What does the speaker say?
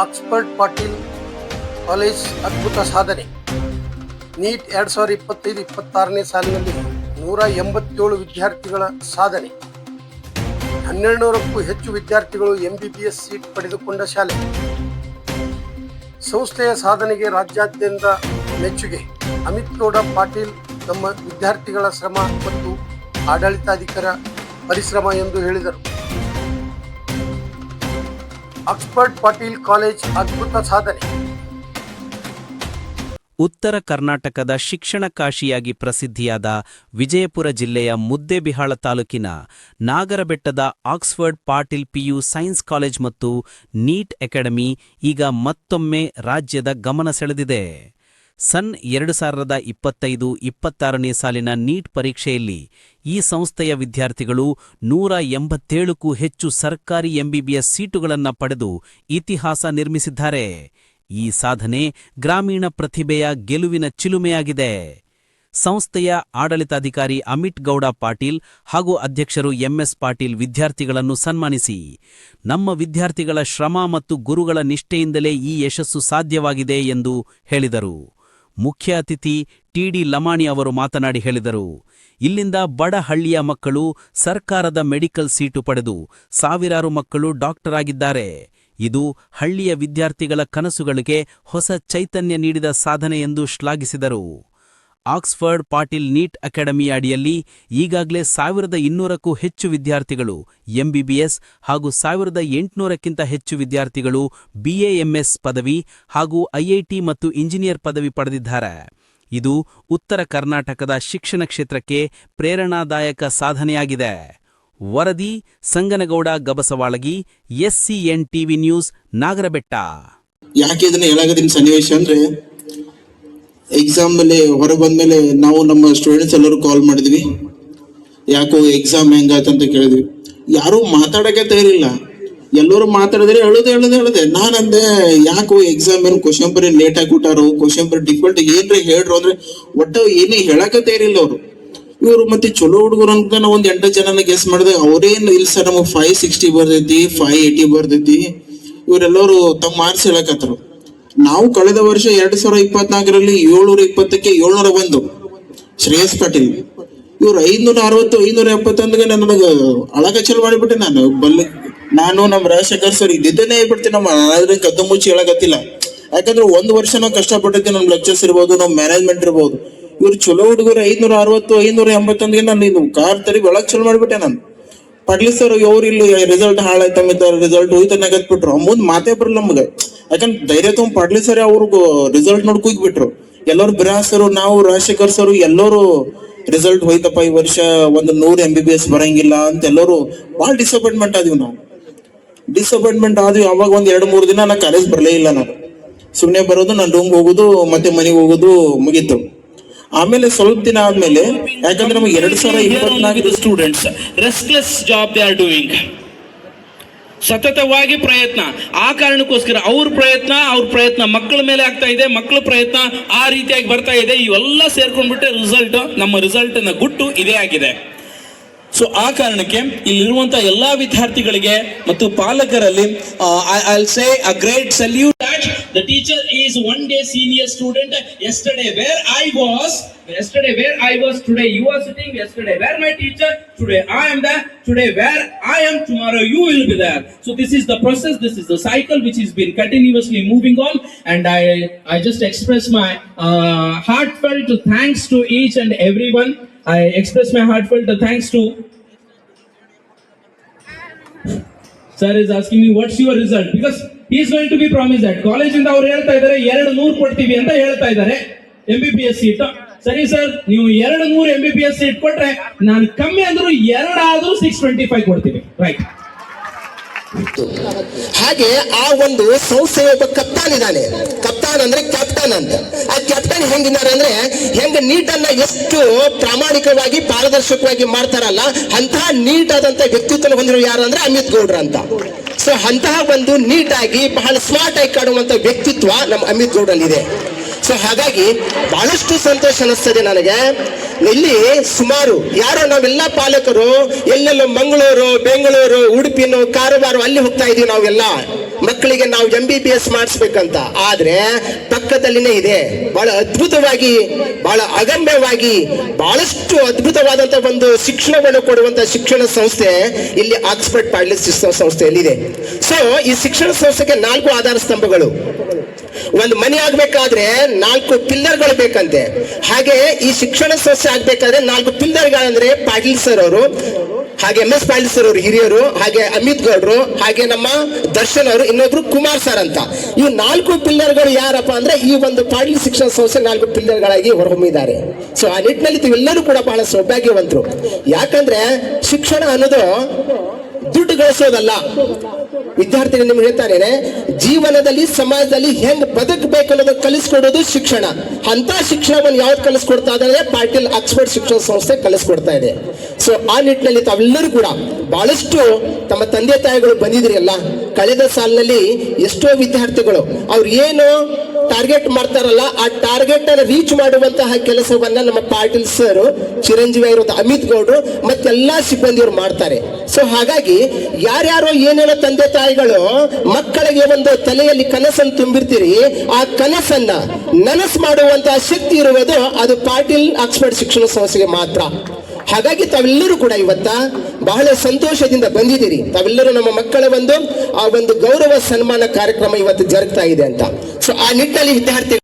Oxford Patil college ಅದ್ಭುತ ಸಾಧನೆ. Neat ಎರಡು ಸಾವಿರದ ಇಪ್ಪತ್ತೈದು, ಇಪ್ಪತ್ತಾರನೇ ಸಾಲಿನಲ್ಲಿ ನೂರ ಎಂಬತ್ತೇಳು ವಿದ್ಯಾರ್ಥಿಗಳ ಸಾಧನೆ. ಹನ್ನೆರಡು ನೂರಕ್ಕೂ ಹೆಚ್ಚು ವಿದ್ಯಾರ್ಥಿಗಳು M B B S seat ಪಡೆದುಕೊಂಡ ಶಾಲೆ. ಸಂಸ್ಥೆಯ ಸಾಧನೆಗೆ ರಾಜ್ಯಾದ್ಯಂತ ಮೆಚ್ಚುಗೆ. ಅಮಿತ್ ಗೌಡ, ಪಾಟೀಲ್ ನಮ್ಮ ವಿದ್ಯಾರ್ಥಿಗಳ ಶ್ರಮ ಮತ್ತು ಆಡಳಿತಾಧಿಕಾರ ಪರಿಶ್ರಮ ಎಂದು ಹೇಳಿದರು. ಆಕ್ಸ್ಫರ್ಡ್ ಪಾಟೀಲ್ ಕಾಲೇಜ್ ಅದ್ಭುತ ಸಾಧನೆ. ಉತ್ತರ ಕರ್ನಾಟಕದ ಶಿಕ್ಷಣ ಕಾಶಿಯಾಗಿ ಪ್ರಸಿದ್ಧಿಯಾದ ವಿಜಯಪುರ ಜಿಲ್ಲೆಯ ಮುದ್ದೇಬಿಹಾಳ ತಾಲೂಕಿನ ನಾಗರಬೆಟ್ಟದ Oxford Patil P U science college ಮತ್ತು ನೀಟ್ ಅಕಾಡೆಮಿ ಈಗ ಮತ್ತೊಮ್ಮೆ ರಾಜ್ಯದ ಗಮನ ಸೆಳೆದಿದೆ. ಸನ್ ಎರಡು ಸಾವಿರದ ಇಪ್ಪತ್ತೈದು ಇಪ್ಪತ್ತಾರನೇ ಸಾಲಿನ ನೀಟ್ ಪರೀಕ್ಷೆಯಲ್ಲಿ ಈ ಸಂಸ್ಥೆಯ ವಿದ್ಯಾರ್ಥಿಗಳು ನೂರ ಎಂಬತ್ತೇಳಕ್ಕೂ ಹೆಚ್ಚು ಸರ್ಕಾರಿ ಎಂಬಿಬಿಎಸ್ ಸೀಟುಗಳನ್ನು ಪಡೆದು ಇತಿಹಾಸ ನಿರ್ಮಿಸಿದ್ದಾರೆ. ಈ ಸಾಧನೆ ಗ್ರಾಮೀಣ ಪ್ರತಿಭೆಯ ಗೆಲುವಿನ ಚಿಲುಮೆಯಾಗಿದೆ. ಸಂಸ್ಥೆಯ ಆಡಳಿತಾಧಿಕಾರಿ ಅಮಿತ್ ಗೌಡ ಪಾಟೀಲ್ ಹಾಗೂ ಅಧ್ಯಕ್ಷರು ಎಂಎಸ್ ಪಾಟೀಲ್ ವಿದ್ಯಾರ್ಥಿಗಳನ್ನು ಸನ್ಮಾನಿಸಿ. ನಮ್ಮ ವಿದ್ಯಾರ್ಥಿಗಳ ಶ್ರಮ ಮತ್ತು ಗುರುಗಳ ನಿಷ್ಠೆಯಿಂದಲೇ ಈ ಯಶಸ್ಸು ಸಾಧ್ಯವಾಗಿದೆ ಎಂದು ಹೇಳಿದರು. ಮುಖ್ಯ ಅತಿಥಿ ಟಿಡಿ ಲಮಾಣಿ ಅವರು ಮಾತನಾಡಿ ಹೇಳಿದರು. ಇಲ್ಲಿಂದ ಬಡ ಹಳ್ಳಿಯ ಮಕ್ಕಳು ಸರ್ಕಾರದ ಮೆಡಿಕಲ್ ಸೀಟು ಪಡೆದು ಸಾವಿರಾರು ಮಕ್ಕಳು ಡಾಕ್ಟರ್ ಆಗಿದ್ದಾರೆ. ಇದು ಹಳ್ಳಿಯ ವಿದ್ಯಾರ್ಥಿಗಳ ಕನಸುಗಳಿಗೆ ಹೊಸ ಚೈತನ್ಯ ನೀಡಿದ ಸಾಧನೆ ಎಂದು ಶ್ಲಾಘಿಸಿದರು. ಆಕ್ಸ್ಫರ್ಡ್ ಪಾಟೀಲ್ ನೀಟ್ ಅಕಾಡೆಮಿ ಅಡಿಯಲ್ಲಿ ಈಗಾಗಲೇ ಸಾವಿರದ ಇನ್ನೂರಕ್ಕೂ ಹೆಚ್ಚು ವಿದ್ಯಾರ್ಥಿಗಳು, ಎಂಬಿಬಿಎಸ್ ಹಾಗೂ ಸಾವಿರದ ಎಂಟುನೂರಕ್ಕಿಂತ ಹೆಚ್ಚು ವಿದ್ಯಾರ್ಥಿಗಳು ಬಿಎಎಂಎಸ್ ಪದವಿ ಹಾಗೂ ಐಐಟಿ ಮತ್ತು ಇಂಜಿನಿಯರ್ ಪದವಿ ಪಡೆದಿದ್ದಾರೆ. ಇದು ಉತ್ತರ ಕರ್ನಾಟಕದ ಶಿಕ್ಷಣ ಕ್ಷೇತ್ರಕ್ಕೆ ಪ್ರೇರಣಾದಾಯಕ ಸಾಧನೆಯಾಗಿದೆ. ವರದಿ, Sanganagouda, Gabasavalagi S C N TV news, Nagarabetta. ಯಾಕೆ ಇದನ್ನ ಹೇಳಾಗದಿನ ಸನ್ನಿವೇಶ ಅಂದ್ರೆ ಎಕ್ಸಾಮ್ ಮೇಲೆ ಹೊರ ಬಂದ್ಮೇಲೆ ನಾವು ನಮ್ಮ ಸ್ಟೂಡೆಂಟ್ಸ್ ಎಲ್ಲರೂ ಕಾಲ್ ಮಾಡಿದ್ವಿ. ಯಾಕೋ ಎಕ್ಸಾಮ್ ಹೆಂಗಾತಂತ ಕೇಳಿದ್ವಿ. ಯಾರು ಮಾತಾಡಕ್ಕೆ ತಯಾರಿಲ್ಲ. ಎಲ್ಲರೂ ಮಾತಾಡಿದ್ರೆ ಹೇಳುದೇ ಹೇಳುದೇ ನಾನು ನಾನಂದೆ, ಯಾಕೋ ಎಕ್ಸಾಮ್ ಏನು ಕ್ವಶನ್ ಪೇಪರ್ ಲೇಟ್ ಆಗಿ ಕೊಟ್ಟಾರು ಕ್ವಶನ್ ಪೇಪರ್ ಡಿಫಿಕಲ್ಟ್ ಏನ್ರಿ ಹೇಳ್ರು ಅಂದ್ರೆ ಒಟ್ಟು ಏನು ಹೇಳಕ್ಕೆ ತಯಾರಿಲ್ಲ ಅವರು. ಇವರು ಮತ್ತೆ ಚಲೋ ಹುಡುಗರು ಅಂತ ನಾವು ಒಂದ್ ಎಂಟು ಜನನ ಗೆಸ್ ಮಾಡಿದೆ ಅವ್ರೇನು ಇಲ್ಲ ಸರ್ ನಮಗೆ ಫೈವ್ ಸಿಕ್ಸ್ಟಿ ಬರ್ತೈತಿ ಫೈವ್ ಏಯ್ಟಿ ಬರ್ತೈತಿ. ಇವರೆಲ್ಲರೂ ತಮ್ಮ ಮಾರ್ಕ್ಸ್ ಹೇಳಕತ್ತರು ನಾವು ಕಳೆದ ವರ್ಷ ಎರಡ್ ಸಾವಿರದ ಇಪ್ಪತ್ನಾಲ್ಕರಲ್ಲಿ ಏಳ್ನೂರ ಇಪ್ಪತ್ತಕ್ಕೆ ಏಳ್ನೂರ ಒಂದು ಶ್ರೇಯಸ್ ಪಾಟೀಲ್. ಇವ್ರು ಐದ್ನೂರ ಅರವತ್ತು ಐದ್ನೂರ ಎಪ್ಪತ್ತೊಂದಿಗೆ ನನಗೆ ಅಳಗ ಚಲ್ ಮಾಡಿಬಿಟ್ಟೆ ನಾನು. ಬಲ್ಲ, ನಾನು ನಮ್ಮ ರಾಜಶೇಖರ್ ಸರ್ ಇದ್ದಿದ್ದೇನೆ ಹೇಳ್ಬಿಡ್ತೀನಿ ನಮ್ಮ ಅದ್ರ ಕದ್ದು ಮುಚ್ಚಿ ಹೇಳಕತ್ತಿಲ್ಲ. ಯಾಕಂದ್ರೆ ಒಂದು ವರ್ಷ ನಾವು ಕಷ್ಟಪಟ್ಟಿದ್ದೆ ನಮ್ಮ ಲೆಕ್ಚರ್ಸ್ ಇರ್ಬೋದು, ನಮ್ಮ ಮ್ಯಾನೇಜ್ಮೆಂಟ್ ಇರ್ಬೋದು. ಇವ್ರು ಚಲೋ ಹುಡುಗರು ಐದ್ನೂರ ಅರವತ್ತು ಐನೂರ ಎಂಬತ್ತೊಂದಿಗೆ ನಾನು ಇದು ಕಾರ್ ತರಿ ಒಳಗ್ ಚಲೋ ಮಾಡಿಬಿಟ್ಟೆ ನಾನು. ಪಡ್ಲಿ ಸರ್ ಅವ್ರು ಇಲ್ಲಿ ರಿಸಲ್ಟ್ ಹಾಳಾಯ್ತಮ್ಮಿದ್ದಾರೆ ರಿಸಲ್ಟ್ ಹೋಯ್ತಾನೆ ನಗತ್ಬಿಟ್ರು ಮುಂದ್ ಮಾತೇ ಬರಲ್ಲ ನಮ್ಗೆ. ಯಾಕಂದ್ರೆ ಧೈರ್ಯ ತಗೊಂಡ್ ಪಡ್ಲಿ ಸರ್ ಅವ್ರಿಗೂ ರಿಸಲ್ಟ್ ನೋಡಿ ಕೂಗ್ಬಿಟ್ರು ಎಲ್ಲರೂ ಬಿರಾಸರು ಸರ್ ನಾವು ರಾಜಶೇಖರ್ ಸರ್ ಎಲ್ಲರೂ ರಿಸಲ್ಟ್ ಹೋಯ್ತಪ್ಪ ಈ ವರ್ಷ ಒಂದು ನೂರು ಎಂ ಬಿ ಬಿ ಬರಂಗಿಲ್ಲ ಅಂತ ಎಲ್ಲರೂ ಭಾಳ ಡಿಸಪಾಯಿಂಟ್ಮೆಂಟ್ ಆದಿವಿ ನಾವು. ಡಿಸಪಾಯಿಂಟ್ಮೆಂಟ್ ಆದ್ವಿ, ಅವಾಗ ಒಂದ್ ಎರಡು ಮೂರು ದಿನ ನಾ ಕಾಲೇಜ್ ಬರಲೇ ಇಲ್ಲ ನಾನು. ಸುಮ್ಮನೆ ಬರೋದು, ನಾನು ರೂಮ್ ಹೋಗೋದು, ಮತ್ತೆ ಮನೆಗೆ ಹೋಗೋದು ಮುಗೀತು. ಆಮೇಲೆ ಸ್ವಲ್ಪ ದಿನ ಆದ್ಮೇಲೆ, ಯಾಕಂದ್ರೆ ನಮಗೆ ಎರಡ್ ಸಾವಿರ ಇಪ್ಪತ್ನಾಲ್ಕು students restless job they are doing ಸತತವಾಗಿ ಪ್ರಯತ್ನ. ಆ ಕಾರಣಕ್ಕೋಸ್ಕರ ಅವ್ರ ಪ್ರಯತ್ನ ಅವ್ರ ಪ್ರಯತ್ನ ಮಕ್ಕಳ ಮೇಲೆ ಆಗ್ತಾ ಇದೆ, ಮಕ್ಕಳ ಪ್ರಯತ್ನ ಆ ರೀತಿಯಾಗಿ ಬರ್ತಾ ಇದೆ. ಇವೆಲ್ಲ ಸೇರ್ಕೊಂಡ್ಬಿಟ್ಟೆ ರಿಸಲ್ಟ್ ನಮ್ಮ ರಿಸಲ್ಟ್ನ ಗುಟ್ಟು ಇದೇ ಆಗಿದೆ. ಸೊ ಆ ಕಾರಣಕ್ಕೆ ಇಲ್ಲಿರುವಂತಹ ಎಲ್ಲಾ ವಿದ್ಯಾರ್ಥಿಗಳಿಗೆ ಮತ್ತು ಪಾಲಕರಲ್ಲಿ I say a great salute The teacher is one day senior student. Yesterday where I was, yesterday where I was, today you are sitting, yesterday where my teacher, today I am there, today where I am, tomorrow you will be there. So this is the process, this is the cycle which has been continuously moving on and I, I just express my uh, heartfelt thanks to each and everyone. I express my heartfelt thanks to Sir is asking me what's your result because he going to be promise ಕಾಲೇಜಿಂದ college ಇಂದ ಅವ್ರು ಹೇಳ್ತಾ ಇದ್ದಾರೆ, ಎರಡು ನೂರು ಕೊಡ್ತೀವಿ ಅಂತ ಹೇಳ್ತಾ ಇದ್ದಾರೆ. M B B S seat ಸರಿ ಸರ್ ನೀವು ಎರಡು ನೂರು M B B S seat ಕೊಟ್ರೆ ನಾನು ಕಮ್ಮಿ ಅಂದ್ರೂ ಎರಡಾದ್ರೂ ಸಿಕ್ಸ್ ಟ್ವೆಂಟಿ ಫೈವ್ ಕೊಡ್ತೀವಿ ರೈಟ್ ಹಾಗೆ ಆ ಒಂದು ಸಂಸ್ಥೆಯ ಒಬ್ಬ ಕಪ್ತಾನ್ ಇದ್ದಾನೆ. ಕಪ್ತಾನ್ ಅಂದ್ರೆ ಕ್ಯಾಪ್ಟನ್ ಅಂತ. ಆ ಕ್ಯಾಪ್ಟನ್ ಹೆಂಗಿದ್ದಾರೆ ಅಂದ್ರೆ ಹೆಂಗ ನೀಟ್ ಅನ್ನ ಎಷ್ಟು ಪ್ರಾಮಾಣಿಕವಾಗಿ, ಪಾರದರ್ಶಕವಾಗಿ ಮಾಡ್ತಾರಲ್ಲ ಅಂತ ನೀಟ್ ಆದಂತ ವ್ಯಕ್ತಿತ್ವ ಹೊಂದಿರೋ ಯಾರು ಅಂದ್ರೆ ಅಮಿತ್ ಗೌಡ್ರ ಅಂತ. ಸೊ ಅಂತಹ ಒಂದು ನೀಟಾಗಿ ಬಹಳ ಸ್ಮಾರ್ಟ್ ಆಗಿ ಕಾಣುವಂತ ವ್ಯಕ್ತಿತ್ವ ನಮ್ಮ ಅಮಿತ್ ಗೌಡಲ್ಲಿದೆ. ಸೊ ಹಾಗಾಗಿ ಬಹಳಷ್ಟು ಸಂತೋಷ ಅನಿಸ್ತದೆ ನನಗೆ. ಇಲ್ಲಿ ಸುಮಾರು ಯಾರೋ ನಾವೆಲ್ಲ ಪಾಲಕರು, ಎಲ್ಲೆಲ್ಲೋ ಮಂಗಳೂರು, ಬೆಂಗಳೂರು, ಉಡುಪಿನೋ, ಕಾರವಾರ ಅಲ್ಲಿ ಹೋಗ್ತಾ ಇದೀವಿ ನಾವೆಲ್ಲ. ಮಕ್ಕಳಿಗೆ ನಾವು ಎಂ ಬಿ ಬಿ ಎಸ್ ಮಾಡಿಸ್ಬೇಕಂತ, ಆದ್ರೆ ಪಕ್ಕದಲ್ಲಿನೇ ಇದೆ. ಬಹಳ ಅದ್ಭುತವಾಗಿ, ಬಹಳ ಅಗಮ್ಯವಾಗಿ, ಬಹಳಷ್ಟು ಅದ್ಭುತವಾದಂತ ಒಂದು ಶಿಕ್ಷಣವನ್ನು ಕೊಡುವಂತ ಶಿಕ್ಷಣ ಸಂಸ್ಥೆ ಇಲ್ಲಿ ಆಕ್ಸ್ಫರ್ಡ್ ಪಾಡ್ಲಿಸ್ ಶಿಕ್ಷಣ ಸಂಸ್ಥೆಯಲ್ಲಿದೆ. ಸೊ ಈ ಶಿಕ್ಷಣ ಸಂಸ್ಥೆಗೆ ನಾಲ್ಕು ಆಧಾರ ಸ್ತಂಭಗಳು. ಒಂದು ಮನೆ ಆಗ್ಬೇಕಾದ್ರೆ ನಾಲ್ಕು ಪಿಲ್ಲರ್ಗಳು ಬೇಕಂತೆ. ಹಾಗೆ ಈ ಶಿಕ್ಷಣ ಸಂಸ್ಥೆ ಆಗ್ಬೇಕಾದ್ರೆ ನಾಲ್ಕು ಪಿಲ್ಲರ್ಗಳಂದ್ರೆ ಪಾಟೀಲ್ ಸರ್ ಅವರು. ಹಾಗೆ ಎಂ ಎಸ್ ಅವರು ಹಿರಿಯರು, ಹಾಗೆ ಅಮಿತ್ ಗೌಡ್ರು, ಹಾಗೆ ನಮ್ಮ ದರ್ಶನ್ ಅವರು, ಇನ್ನೊಬ್ರು ಕುಮಾರ್ ಸರ್ ಅಂತ. ಈ ನಾಲ್ಕು ಪಿಲ್ಲರ್ಗಳು ಯಾರಪ್ಪ ಅಂದ್ರೆ ಈ ಒಂದು ಪಾಟೀಲ್ ಶಿಕ್ಷಣ ಸಂಸ್ಥೆ ನಾಲ್ಕು ಪಿಲ್ಲರ್ಗಳಾಗಿ ಹೊರಹೊಮ್ಮಿದ್ದಾರೆ. ಸೊ ಆ ನಿಟ್ಟಿನಲ್ಲಿ ತಾವೆಲ್ಲರೂ ಕೂಡ ಬಹಳ ಸೌಭಾಗ್ಯವಂತರು. ಯಾಕಂದ್ರೆ ಶಿಕ್ಷಣ ಅನ್ನೋದು ದುಡ್ಡು ಗಳಿಸೋದಲ್ಲ. ವಿದ್ಯಾರ್ಥಿಗಳು ನಿಮ್ಗೆ ಹೇಳ್ತಾರೆ ಜೀವನದಲ್ಲಿ, ಸಮಾಜದಲ್ಲಿ ಹೆಂಗ್ ಬದುಕಬೇಕು ಅನ್ನೋದು ಕಲಿಸ್ಕೊಡೋದು ಶಿಕ್ಷಣ. ಅಂತ ಶಿಕ್ಷಣವನ್ನು ಯಾವ್ದು ಕಲಿಸ್ಕೊಡ್ತಾ ಇದ್ದಾರೆ ಪಾಟೀಲ್ ಆಕ್ಸ್ಫರ್ಡ್ ಶಿಕ್ಷಣ ಸಂಸ್ಥೆ ಕಲಿಸ್ಕೊಡ್ತಾ ಇದೆ. ಸೊ ಆ ನಿಟ್ಟಿನಲ್ಲಿ ತಾವೆಲ್ಲರೂ ಕೂಡ ಬಹಳಷ್ಟು ತಮ್ಮ ತಂದೆ ತಾಯಿಗಳು ಬಂದಿದ್ರಿ ಅಲ್ಲ, ಕಳೆದ ಸಾಲಿನಲ್ಲಿ ಎಷ್ಟೋ ವಿದ್ಯಾರ್ಥಿಗಳು, ಅವ್ರು ಏನು ಟಾರ್ಗೆಟ್ ಮಾಡ್ತಾರಲ್ಲ, ಆ ಟಾರ್ಗೆಟ್ ಅನ್ನು ರೀಚ್ ಮಾಡುವಂತಹ ಕೆಲಸವನ್ನ ನಮ್ಮ ಪಾಟೀಲ್ ಸರ್ ಚಿರಂಜೀವಿ ಆಗಿರುವಂತ ಅಮಿತ್ ಗೌಡ್ರು ಮತ್ತೆಲ್ಲಾ ಸಿಬ್ಬಂದಿಯವರು ಮಾಡ್ತಾರೆ. ಸೊ ಹಾಗಾಗಿ ಯಾರ್ಯಾರೋ ಏನೇನೋ ತಂದೆ ತಾಯಿಗಳು ಮಕ್ಕಳಿಗೆ ಒಂದು ತಲೆಯಲ್ಲಿ ಕನಸನ್ನು ತುಂಬಿರ್ತೀರಿ, ಆ ಕನಸನ್ನ ನನಸು ಮಾಡುವಂತಹ ಶಕ್ತಿ ಇರುವುದು ಅದು ಪಾಟೀಲ್ ಆಕ್ಸ್ಫರ್ಡ್ ಶಿಕ್ಷಣ ಸಂಸ್ಥೆಗೆ ಮಾತ್ರ. ಹಾಗಾಗಿ ತಾವೆಲ್ಲರೂ ಕೂಡ ಇವತ್ತ ಬಹಳ ಸಂತೋಷದಿಂದ ಬಂದಿದ್ದೀರಿ. ತಾವೆಲ್ಲರೂ ನಮ್ಮ ಮಕ್ಕಳ ಒಂದು, ಆ ಒಂದು ಗೌರವ ಸನ್ಮಾನ ಕಾರ್ಯಕ್ರಮ ಇವತ್ತು ಜರುಗ್ತಾ ಇದೆ ಅಂತ. ಸೊ ಆ ನಿಟ್ಟಿನಲ್ಲಿ ವಿದ್ಯಾರ್ಥಿ